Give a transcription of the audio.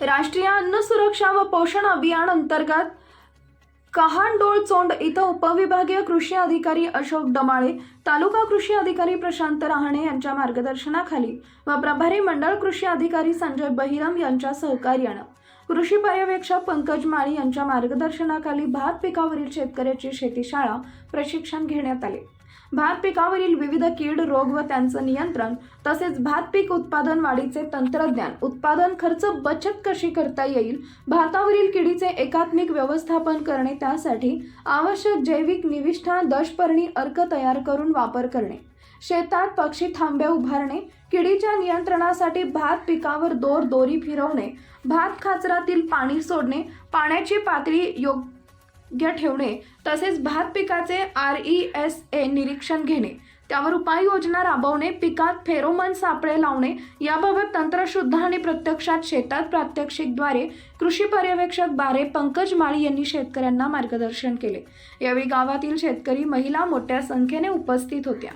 राष्ट्रीय अन्न सुरक्षा व पोषण अभियान अंतर्गत कहांडोळ चोंड इथं उपविभागीय कृषी अधिकारी अशोक डमाळे तालुका कृषी अधिकारी प्रशांत रहाणे यांच्या मार्गदर्शनाखाली व प्रभारी मंडळ कृषी अधिकारी संजय बहिरम यांच्या सहकार्यानं कृषी पर्यवेक्षक पंकज माळी यांच्या मार्गदर्शनाखाली भात पिकावरील शेतकऱ्याची शेतीशाळा प्रशिक्षण घेण्यात आले. भात पिकावरील विविध कीड रोग व त्यांचं नियंत्रण तसेच भात पीक उत्पादन वाढीचे तंत्रज्ञान उत्पादन खर्च बचत कशी करता येईल भातावरील किडीचे एकात्मिक व्यवस्थापन करणे त्यासाठी आवश्यक जैविक निविष्ठा दशपर्णी अर्क तयार करून वापर करणे. शेतात पक्षी थांबे उभारणे किडीच्या नियंत्रणासाठी भात पिकावर दोर दोरी फिरवणे भात खाचरातील पाणी सोडणे पाण्याची पातळी योग्य ठेवणे तसेच भात पिकाचे आर ई एस ए निरीक्षण घेणे त्यावर उपाययोजना राबवणे पिकात फेरोमन सापळे लावणे याबाबत तंत्रशुद्ध आणि प्रत्यक्षात शेतात प्रात्यक्षिकद्वारे कृषी पर्यवेक्षक बारे पंकज माळी यांनी शेतकऱ्यांना मार्गदर्शन केले. यावेळी गावातील शेतकरी महिला मोठ्या संख्येने उपस्थित होत्या.